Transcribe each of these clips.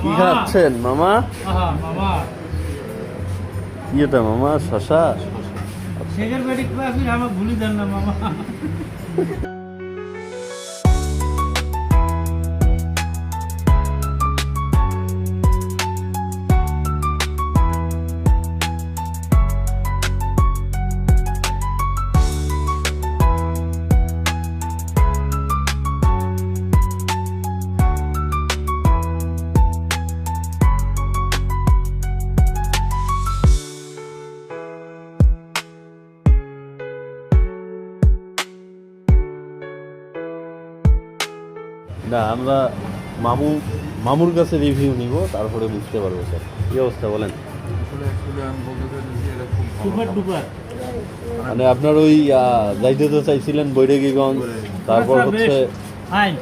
কি খাচ্ছেন মামা? কি এটা মামা শশা? ক্লাস আমার ভুলি দেন না মামা। না আমরা মামু মামুর কাছে রিভিউ নিব তারপরে বুঝতে পারব স্যার। কি অবস্থা বলেন? মানে আপনার ওই যাইতে তো চাইছিলেন বৈরাগীগঞ্জ তারপর হচ্ছে ফাইন।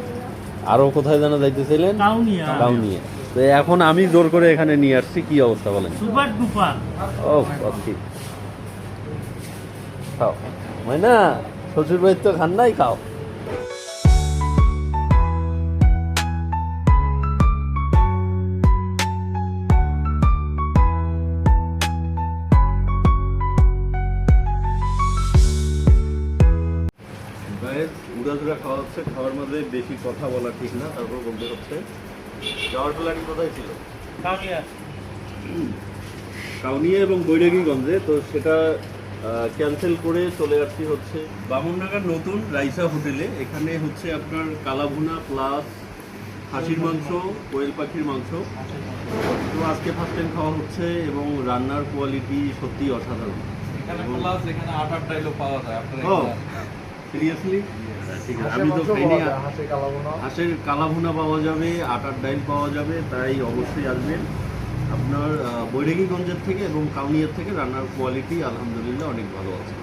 আরও কোথায় যেন যাইতেছিলেন? কাউনিয়া কাউনিয়া তো এখন আমি জোর করে এখানে নিয়ে আসছি কি অবস্থা বলেন? সুপার ডুপার ও সত্যি খাও। হয় না শ্বশুর বাড়ির তো খান নাই খাও। গায়ের উড়াধুরা খাওয়া হচ্ছে খাওয়ার মধ্যে বেশি কথা বলা ঠিক না তারপর বলতে হচ্ছে যাওয়ার প্ল্যান কোথায় ছিল? কাউনিয়া। এবং বৈরাগীগঞ্জে তো সেটা ক্যান্সেল করে চলে আসছি হচ্ছে বামনডাঙ্গার নতুন রাইসা হোটেলে। এখানে হচ্ছে আপনার কালাভুনা প্লাস খাসির মাংস কোয়েল পাখির মাংস। তো আজকে ফার্স্ট টাইম খাওয়া হচ্ছে এবং রান্নার কোয়ালিটি সত্যি অসাধারণ। এখানে প্লাস এখানে আটার ডাইলও পাওয়া যায় আপনার সিরিয়াসলি ঠিক আছে। আমি তো খাইনি হাঁসের কালাভুনা। পাওয়া যাবে আটার ডাইল পাওয়া যাবে তাই অবশ্যই আসবেন। আপনার বৈরাগীগঞ্জের থেকে এবং কাউনিয়ার থেকে রান্নার কোয়ালিটি আলহামদুলিল্লাহ অনেক ভালো আছে।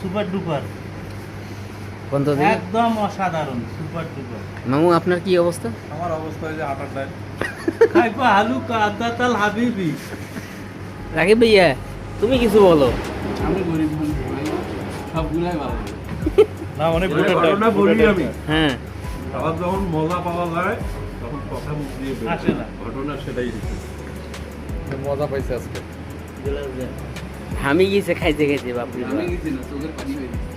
সুপার ডুপার একদম অসাধারণ সুপার ডুপার মামু আপনার কি অবস্থা? আমার অবস্থা এই যে আটার ডাইল। খাইপা আলু কাদা তাল হাবিবি। রাকিব ভাইয়া তুমি কিছু বলো। আমি গরিব মানুষ সবগুলাই ভালো। না অনেক ঘটনা বলি আমি। হ্যাঁ। যখন মজা পাওয়া যায় তখন কথা মুখ দিয়ে আসে না। ঘটনা সেটাই মজা পাইছে আজকে। আমি গিয়েছে খাইতে খাইতে বাপরে আমি গেছি না চোখের পানি হয়ে গেছে।